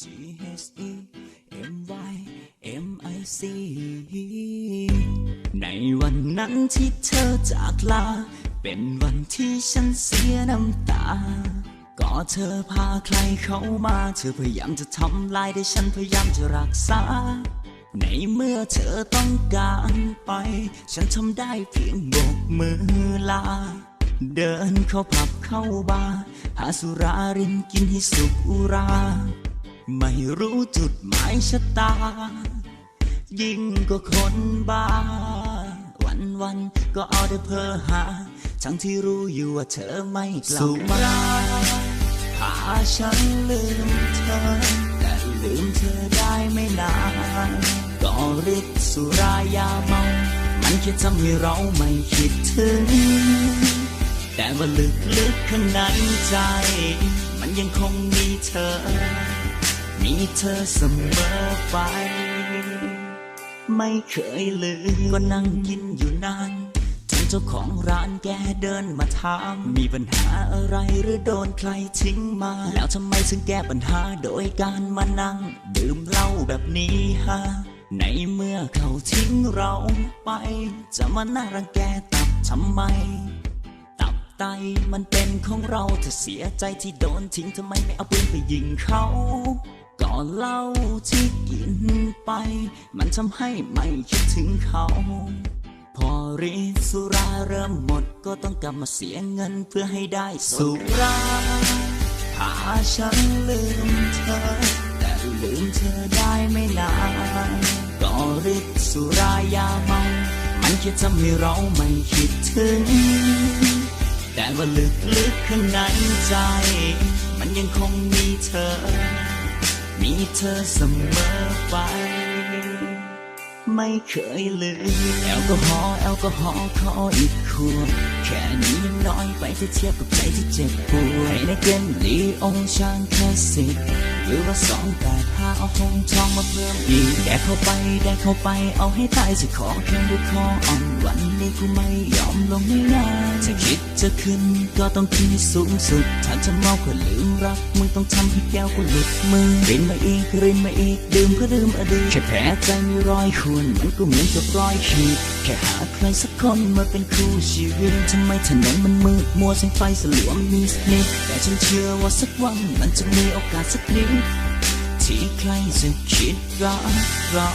G H E M Y M I C ในวันนั้นที่เธอจากลา เป็นวันที่ฉันเสียน้ำตา ก็เธอพาใครเข้ามา เธอพยายามจะทำลายแต่ฉันพยายามจะรักษา ในเมื่อเธอต้องการไป ฉันทำได้เพียงโบกมือลา เดินเข้าผับเข้าบาร์หาสุรารินกินให้สุขอุรา ไม่รู้จุดหมายชะตา ยิ่งก็คนบ้า วันวันก็เอาแต่เพ้อหา ทั้งที่รู้อยู่ว่าเธอไม่กลับมาพาฉันลืมเธอ แต่ลืมเธอได้ไม่นานก็ฤทธิ์สุรายาเมา มันแค่ทำให้เราไม่คิดถึง แต่ว่าลึกๆข้างในใจ มันยังคงมีเธอ มีเธอเสมอไป ไม่เคยลืมก็นั่งกินอยู่นานจนเจ้าของร้านแกเดินมาถาม มีปัญหาอะไรหรือโดนใครทิ้งมา แล้วทำไมถึงแก้ปัญหาโดยการมานั่ง ดื่มเหล้าแบบนี้ฮะ ในเมื่อเขาทิ้งเราไป จะมานั่งรังแกตับทำไมตับไตมันเป็นของเราถ้าเสียใจที่โดนทิ้งทำไมไม่เอาปืนไปยิงเขา เหล้าที่กินไป มันทำให้ไม่คิดถึงเขา พอรีสุราเริ่มหมดก็ต้องกลับมาเสียเงินเพื่อให้ได้สุราพาฉันลืมเธอ แต่ลืมเธอได้ไม่นานก็ฤทธิ์สุรายาเมามันแค่ทำให้เราไม่คิดถึง แต่ว่าลึกๆข้างในใจ มันยังคงมีเธอ มีเธอเสมอไป ไม่เคยลืมแอลกอฮอล์แอลกอฮอล์ขออีกขวดแค่นี้ยังน้อยไปถ้าเทียบกับใจที่เจ็บปวดให้ในเกมลีองช่างแค่สิบหรือว่าสองแปดห้าเอาหงทองมาเพิ่มอีกแดกเข้าไปแดกเข้าไปเอาให้ตายสิขอแค่ด้วยคออ่อนวันนี้กูไม่ยอมลงง่ายๆถ้าคิดจะขึ้นก็ต้องขึ้นให้สูงสุดถ้าจะเมาก็ลืมรักมึงต้องทำให้แก้วกูหลุดมือรินมาอีกรินมาอีกดื่มเพื่อลืมอดีตแค่แผลใจมีรอยข่วนมันก็เหมือนกับรอยขีดแค่หาใครสักคนมาเป็นคู่ชีวิตทำไมถนนมันมืดมัวแสงไฟสลัวมีสนิทแต่ฉันเชื่อว่าสักวันมันจะมีโอกาสสักนิดที่ใครจะคิดรักเรา